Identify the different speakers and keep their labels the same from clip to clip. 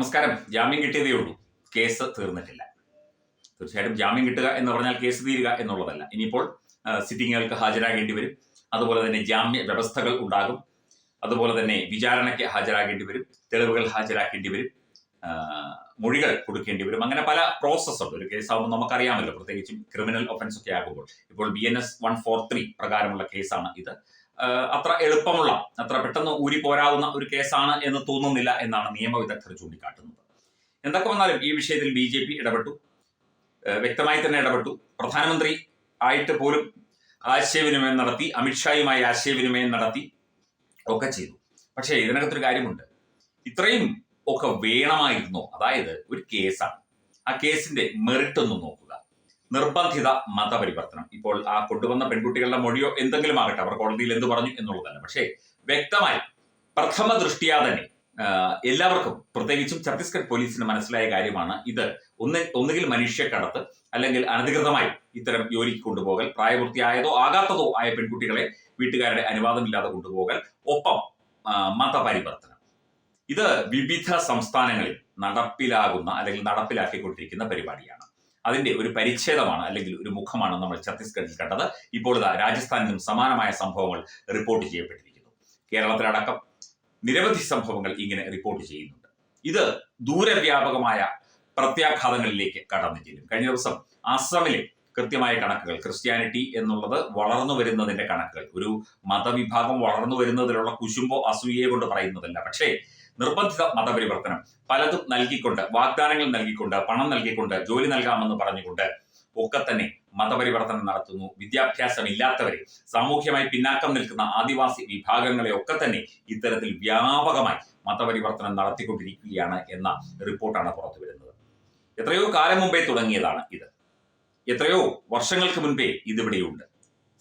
Speaker 1: നമസ്കാരം. ജാമ്യം കിട്ടിയതേ ഉള്ളൂ. കേസ് തീർന്നിട്ടില്ല. തീർച്ചയായിട്ടും ജാമ്യം കിട്ടുക എന്ന് പറഞ്ഞാൽ കേസ് തീരുക എന്നുള്ളതല്ല. ഇനിയിപ്പോൾ സിറ്റിങ്ങുകൾക്ക് ഹാജരാകേണ്ടി വരും. അതുപോലെ തന്നെ ജാമ്യ വ്യവസ്ഥകൾ ഉണ്ടാകും. അതുപോലെ തന്നെ വിചാരണയ്ക്ക് ഹാജരാകേണ്ടി വരും. തെളിവുകൾ ഹാജരാക്കേണ്ടി വരും. മൊഴികൾ കൊടുക്കേണ്ടി വരും. അങ്ങനെ പല പ്രോസസ്സ് ഉണ്ട് ഒരു കേസാകുമ്പോൾ നമുക്കറിയാമല്ലോ. പ്രത്യേകിച്ചും ക്രിമിനൽ ഒഫൻസ് ഒക്കെ ആകുമ്പോൾ. ഇപ്പോൾ B N S one four three പ്രകാരമുള്ള കേസാണ് ഇത്. അത്ര എളുപ്പമുള്ള അത്ര പെട്ടെന്ന് ഊരി പോരാവുന്ന ഒരു കേസാണ് എന്ന് തോന്നുന്നില്ല എന്നാണ് നിയമവിദഗ്ധർ ചൂണ്ടിക്കാട്ടുന്നത്. എന്തൊക്കെ വന്നാലും ഈ വിഷയത്തിൽ ബി ജെ പി ഇടപെട്ടു. വ്യക്തമായി തന്നെ ഇടപെട്ടു. പ്രധാനമന്ത്രി ആയിട്ട് പോലും ആശയവിനിമയം നടത്തി അമിത്ഷായുമായി ആശയവിനിമയം നടത്തി ഒക്കെ ചെയ്തു. പക്ഷേ ഇതിനകത്തൊരു കാര്യമുണ്ട്. ഇത്രയും ഒക്കെ വേണമായിരുന്നോ? അതായത് ഒരു കേസാണ്. ആ കേസിന്റെ മെറിറ്റ് ഒന്ന് നോക്കുക. നിർബന്ധിത മതപരിവർത്തനം. ഇപ്പോൾ ആ കൊണ്ടുവന്ന പെൺകുട്ടികളുടെ മൊഴിയോ എന്തെങ്കിലും ആകട്ടെ അവർ കോടതിയിൽ എന്ത് പറഞ്ഞു എന്നുള്ളതല്ല. പക്ഷേ വ്യക്തമായി പ്രഥമ ദൃഷ്ടിയാ തന്നെ എല്ലാവർക്കും പ്രത്യേകിച്ചും ഛത്തീസ്ഗഡ് പോലീസിന് മനസ്സിലായ കാര്യമാണ് ഇത്. ഒന്ന് ഒന്നുകിൽ മനുഷ്യക്കടത്ത് അല്ലെങ്കിൽ അനധികൃതമായി ഇത്തരം ജോലിക്ക് കൊണ്ടുപോകൽ പ്രായപൂർത്തിയായതോ ആകാത്തതോ ആയ പെൺകുട്ടികളെ വീട്ടുകാരുടെ അനുവാദമില്ലാതെ കൊണ്ടുപോകൽ ഒപ്പം മതപരിവർത്തനം. ഇത് വിവിധ സംസ്ഥാനങ്ങളിൽ നടപ്പിലാകുന്ന അല്ലെങ്കിൽ നടപ്പിലാക്കിക്കൊണ്ടിരിക്കുന്ന പരിപാടിയാണ്. അതിന്റെ ഒരു പരിച്ഛേദമാണ് അല്ലെങ്കിൽ ഒരു മുഖമാണ് നമ്മൾ ഛത്തീസ്ഗഡിൽ കണ്ടത്. ഇപ്പോൾ ഇതാ രാജസ്ഥാനിലും സമാനമായ സംഭവങ്ങൾ റിപ്പോർട്ട് ചെയ്യപ്പെട്ടിരിക്കുന്നു. കേരളത്തിലടക്കം നിരവധി സംഭവങ്ങൾ ഇങ്ങനെ റിപ്പോർട്ട് ചെയ്യുന്നുണ്ട്. ഇത് ദൂരവ്യാപകമായ പ്രത്യാഘാതങ്ങളിലേക്ക് കടന്നു ചെല്ലും. കഴിഞ്ഞ ദിവസം അസമിലെ കൃത്യമായ കണക്കുകൾ ക്രിസ്ത്യാനിറ്റി എന്നുള്ളത് വളർന്നു വരുന്നതിന്റെ കണക്കുകൾ. ഒരു മതവിഭാഗം വളർന്നു വരുന്നതിലുള്ള കുശുമ്പോ അസൂയയെ കൊണ്ട് പറയുന്നതല്ല. പക്ഷേ നിർബന്ധിത മതപരിവർത്തനം. പലതും നൽകിക്കൊണ്ട് വാഗ്ദാനങ്ങൾ നൽകിക്കൊണ്ട് പണം നൽകിക്കൊണ്ട് ജോലി നൽകാമെന്ന് പറഞ്ഞുകൊണ്ട് ഒക്കെ തന്നെ മതപരിവർത്തനം നടത്തുന്നു. വിദ്യാഭ്യാസമില്ലാത്തവരെ സാമൂഹ്യമായി പിന്നാക്കം നിൽക്കുന്ന ആദിവാസി വിഭാഗങ്ങളെ ഒക്കെ തന്നെ ഇത്തരത്തിൽ വ്യാപകമായി മതപരിവർത്തനം നടത്തിക്കൊണ്ടിരിക്കുകയാണ് എന്ന റിപ്പോർട്ടാണ് പുറത്തു വരുന്നത്. എത്രയോ കാലം മുമ്പേ തുടങ്ങിയതാണ് ഇത്. എത്രയോ വർഷങ്ങൾക്ക് മുൻപേ ഇതിവിടെയുണ്ട്.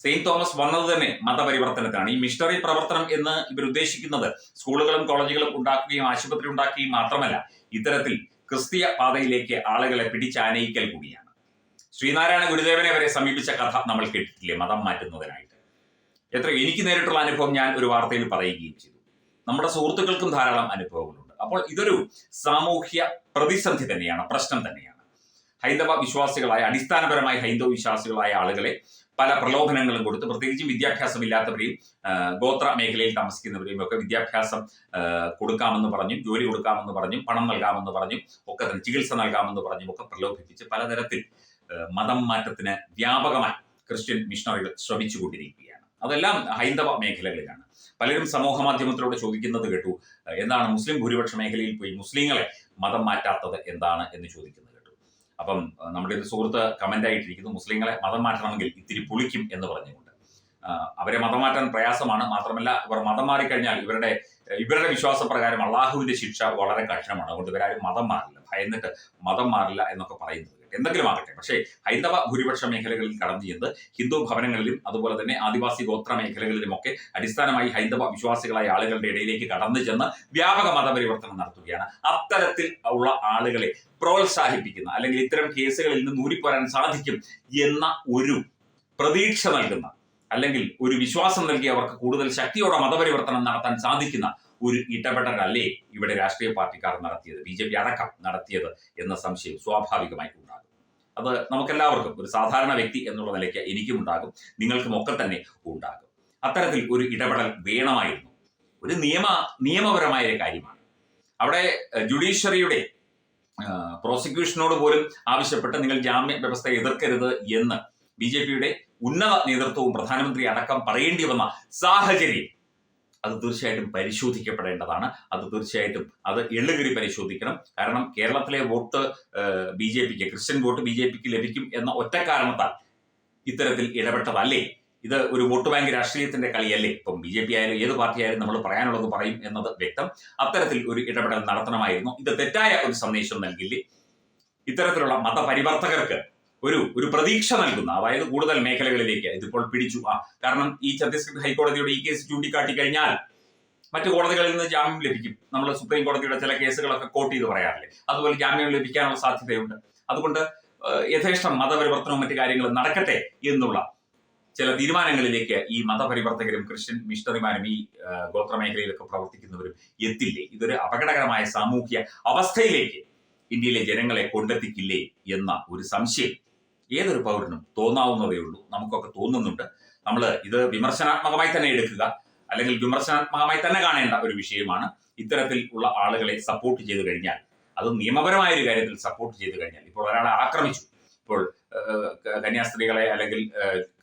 Speaker 1: സെയിന്റ് തോമസ് വന്നത് തന്നെ മതപരിവർത്തനത്തിനാണ്. ഈ മിഷണറി പ്രവർത്തനം എന്ന് ഇവർ ഉദ്ദേശിക്കുന്നത് സ്കൂളുകളും കോളേജുകളും ഉണ്ടാക്കുകയും ആശുപത്രി ഉണ്ടാക്കുകയും മാത്രമല്ല ഇത്തരത്തിൽ ക്രിസ്തീയ പാതയിലേക്ക് ആളുകളെ പിടിച്ചാനയിക്കൽ കൂടിയാണ്. ശ്രീനാരായണ ഗുരുദേവനെ വരെ സമീപിച്ച കഥ നമ്മൾ കേട്ടിട്ടില്ലേ? മതം മാറ്റുന്നതിനായിട്ട്. എത്ര എനിക്ക് നേരിട്ടുള്ള അനുഭവം ഞാൻ ഒരു വാർത്തയിൽ പറയുകയും ചെയ്തു. നമ്മുടെ സുഹൃത്തുക്കൾക്കും ധാരാളം അനുഭവങ്ങളുണ്ട്. അപ്പോൾ ഇതൊരു സാമൂഹ്യ പ്രതിസന്ധി തന്നെയാണ് പ്രശ്നം തന്നെയാണ്. ഹൈന്ദവ വിശ്വാസികളായ അടിസ്ഥാനപരമായി ഹൈന്ദവ വിശ്വാസികളായ ആളുകളെ പല പ്രലോഭനങ്ങളും കൊടുത്ത് പ്രത്യേകിച്ചും വിദ്യാഭ്യാസം ഇല്ലാത്തവരെയും ഗോത്ര മേഖലയിൽ താമസിക്കുന്നവരെയും ഒക്കെ വിദ്യാഭ്യാസം കൊടുക്കാമെന്ന് പറഞ്ഞും ജോലി കൊടുക്കാമെന്ന് പറഞ്ഞും പണം നൽകാമെന്ന് പറഞ്ഞും ഒക്കെ തന്നെ ചികിത്സ നൽകാമെന്ന് പറഞ്ഞും ഒക്കെ പ്രലോഭിപ്പിച്ച് പലതരത്തിൽ മതം മാറ്റത്തിന് വ്യാപകമായി ക്രിസ്ത്യൻ മിഷണറികൾ ശ്രമിച്ചു കൊണ്ടിരിക്കുകയാണ് അതെല്ലാം ഹൈന്ദവ മേഖലകളിലാണ്. പലരും സമൂഹ മാധ്യമത്തിലൂടെ ചോദിക്കുന്നത് കേട്ടു എന്താണ് മുസ്ലിം ഭൂരിപക്ഷ മേഖലയിൽ പോയി മുസ്ലിങ്ങളെ മതം മാറ്റാത്തത് എന്താണ് എന്ന് ചോദിക്കുന്നത്. അപ്പം നമ്മുടെ ഒരു സുഹൃത്ത് കമന്റ് ആയിട്ടിരിക്കുന്നു മുസ്ലിങ്ങളെ മതം മാറ്റണമെങ്കിൽ ഇത്തിരി പുളിക്കും എന്ന് പറഞ്ഞുകൊണ്ട്. അവരെ മതം മാറ്റാൻ പ്രയാസമാണ്. മാത്രമല്ല ഇവർ മതം മാറിക്കഴിഞ്ഞാൽ ഇവരുടെ ഇവരുടെ വിശ്വാസപ്രകാരം അള്ളാഹുവിന്റെ ശിക്ഷ വളരെ കഠിനമാണ്. അതുകൊണ്ട് ഇവരാരും മതം മാറില്ല ഭയന്നിട്ട് മതം മാറില്ല എന്നൊക്കെ പറയുന്നത്. എന്തെങ്കിലും ആകട്ടെ. പക്ഷേ ഹൈന്ദവ ഭൂരിപക്ഷ മേഖലകളിൽ കടന്നു ചെയ്യുന്നത് ഹിന്ദു ഭവനങ്ങളിലും അതുപോലെ തന്നെ ആദിവാസി ഗോത്ര മേഖലകളിലുമൊക്കെ അടിസ്ഥാനമായി ഹൈന്ദവ വിശ്വാസികളായ ആളുകളുടെ ഇടയിലേക്ക് കടന്നു ചെന്ന് വ്യാപക മതപരിവർത്തനം നടത്തുകയാണ്. അത്തരത്തിൽ ഉള്ള ആളുകളെ പ്രോത്സാഹിപ്പിക്കുന്ന അല്ലെങ്കിൽ ഇത്തരം കേസുകളിൽ നിന്ന് ഊരിപ്പോരാൻ സാധിക്കും എന്ന ഒരു പ്രതീക്ഷ നൽകുന്ന അല്ലെങ്കിൽ ഒരു വിശ്വാസം നൽകി അവർക്ക് കൂടുതൽ ശക്തിയോടെ മതപരിവർത്തനം നടത്താൻ സാധിക്കുന്ന ഒരു ഇടപെടലല്ലേ ഇവിടെ രാഷ്ട്രീയ പാർട്ടിക്കാർ നടത്തിയത്? ബി ജെ പി അടക്കം നടത്തിയത് എന്ന സംശയം സ്വാഭാവികമായി ഉണ്ടാകും. അത് നമുക്കെല്ലാവർക്കും ഒരു സാധാരണ വ്യക്തി എന്നുള്ള നിലയ്ക്ക് എനിക്കും ഉണ്ടാകും നിങ്ങൾക്കും ഒക്കെ തന്നെ ഉണ്ടാകും. അത്തരത്തിൽ ഒരു ഇടപെടൽ വേണമായിരുന്നു. ഒരു നിയമ നിയമപരമായ ഒരു കാര്യമാണ്. അവിടെ ജുഡീഷ്യറിയുടെ പ്രോസിക്യൂഷനോട് പോലും ആവശ്യപ്പെട്ട് നിങ്ങൾ ജാമ്യ വ്യവസ്ഥ എതിർക്കരുത് എന്ന് ബി ജെ പിയുടെ ഉന്നത നേതൃത്വവും പ്രധാനമന്ത്രി അടക്കം പറയേണ്ടി വന്ന സാഹചര്യം അത് തീർച്ചയായിട്ടും പരിശോധിക്കപ്പെടേണ്ടതാണ്. അത് തീർച്ചയായിട്ടും അത് എള്ളുകരി പരിശോധിക്കണം. കാരണം കേരളത്തിലെ വോട്ട് ബി ജെ പിക്ക് ക്രിസ്ത്യൻ വോട്ട് ബി ജെ പിക്ക് ലഭിക്കും എന്ന ഒറ്റ കാരണത്താൽ ഇത്തരത്തിൽ ഇടപെട്ടതല്ലേ? ഇത് ഒരു വോട്ട് ബാങ്ക് രാഷ്ട്രീയത്തിന്റെ കളിയല്ലേ? ഇപ്പം ബി ജെ പി ആയാലും ഏത് പാർട്ടി ആയാലും നമ്മൾ പറയാനുള്ളത് പറയും എന്നത് വ്യക്തം. അത്തരത്തിൽ ഒരു ഇടപെടൽ നടത്തണമായിരുന്നു. ഇത് തെറ്റായ ഒരു സന്ദേശം നൽകില്ലേ? ഇത്തരത്തിലുള്ള മതപരിവർത്തകർക്ക് ഒരു ഒരു പ്രതീക്ഷ നൽകുന്ന അതായത് കൂടുതൽ മേഖലകളിലേക്ക് ഇതിപ്പോൾ പിടിച്ചു. ആ കാരണം ഈ ഛത്തീസ്ഗഡ് ഹൈക്കോടതിയുടെ ഈ കേസ് ചൂണ്ടിക്കാട്ടി കഴിഞ്ഞാൽ മറ്റു കോടതികളിൽ നിന്ന് ജാമ്യം ലഭിക്കും. നമ്മൾ സുപ്രീം കോടതിയുടെ ചില കേസുകളൊക്കെ കോട്ട് ചെയ്ത് പറയാറില്ലേ? അതുപോലെ ജാമ്യം ലഭിക്കാനുള്ള സാധ്യതയുണ്ട്. അതുകൊണ്ട് യഥേഷ്ടം മതപരിവർത്തനവും മറ്റു കാര്യങ്ങളും നടക്കട്ടെ എന്നുള്ള ചില തീരുമാനങ്ങളിലേക്ക് ഈ മതപരിവർത്തകരും ക്രിസ്ത്യൻ മിഷണറിമാരും ഈ ഗോത്രമേഖലയിലൊക്കെ പ്രവർത്തിക്കുന്നവരും എത്തില്ലേ? ഇതൊരു അപകടകരമായ സാമൂഹ്യ അവസ്ഥയിലേക്ക് ഇന്ത്യയിലെ ജനങ്ങളെ കൊണ്ടെത്തിക്കില്ലേ എന്ന ഒരു സംശയം ഏതൊരു പൗരനും തോന്നാവുന്നതേ ഉള്ളൂ. നമുക്കൊക്കെ തോന്നുന്നുണ്ട്. നമ്മൾ ഇത് വിമർശനാത്മകമായി തന്നെ എടുക്കുക അല്ലെങ്കിൽ വിമർശനാത്മകമായി തന്നെ കാണേണ്ട ഒരു വിഷയമാണ് ഇത്തരത്തിൽ ഉള്ള ആളുകളെ സപ്പോർട്ട് ചെയ്തു കഴിഞ്ഞാൽ. അത് നിയമപരമായ ഒരു കാര്യത്തിൽ സപ്പോർട്ട് ചെയ്തു കഴിഞ്ഞാൽ. ഇപ്പോൾ ഒരാളെ ആക്രമിച്ചു. ഇപ്പോൾ കന്യാസ്ത്രീകളെ അല്ലെങ്കിൽ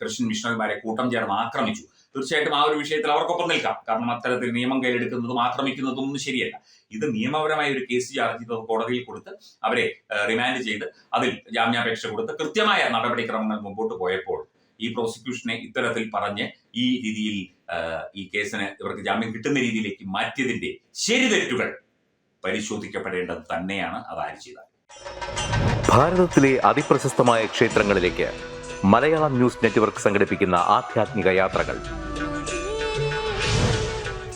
Speaker 1: ക്രിസ്ത്യൻ മിഷണറിമാരെ കൂട്ടം ചേർന്ന് ആക്രമിച്ചു. തീർച്ചയായിട്ടും ആ ഒരു വിഷയത്തിൽ അവർക്കൊപ്പം നിൽക്കാം. കാരണം അത്തരത്തിൽ നിയമം കയ്യിലെടുക്കുന്നതും ആക്രമിക്കുന്നതും ഒന്നും ശരിയല്ല. ഇത് നിയമപരമായ ഒരു കേസ് ചാർജ് ചെയ്ത് കോടതിയിൽ കൊടുത്ത് അവരെ റിമാൻഡ് ചെയ്ത് അതിൽ ജാമ്യാപേക്ഷ കൊടുത്ത് കൃത്യമായ നടപടിക്രമങ്ങൾ മുമ്പോട്ട് പോയപ്പോൾ ഈ പ്രോസിക്യൂഷനെ ഇത്തരത്തിൽ പറഞ്ഞ് ഈ രീതിയിൽ ഈ കേസിന് ഇവർക്ക് ജാമ്യം കിട്ടുന്ന രീതിയിലേക്ക് മാറ്റിയതിന്റെ ശരി തെറ്റുകൾ പരിശോധിക്കപ്പെടേണ്ടത് തന്നെയാണ് അതാര് ചെയ്താൽ
Speaker 2: ഭാരതത്തിലെ അതിപ്രശസ്തമായ ക്ഷേത്രങ്ങളിലേക്ക് മലയാളം ന്യൂസ് നെറ്റ്വർക്ക് സംഘടിപ്പിക്കുന്ന ആധ്യാത്മിക യാത്രകൾ.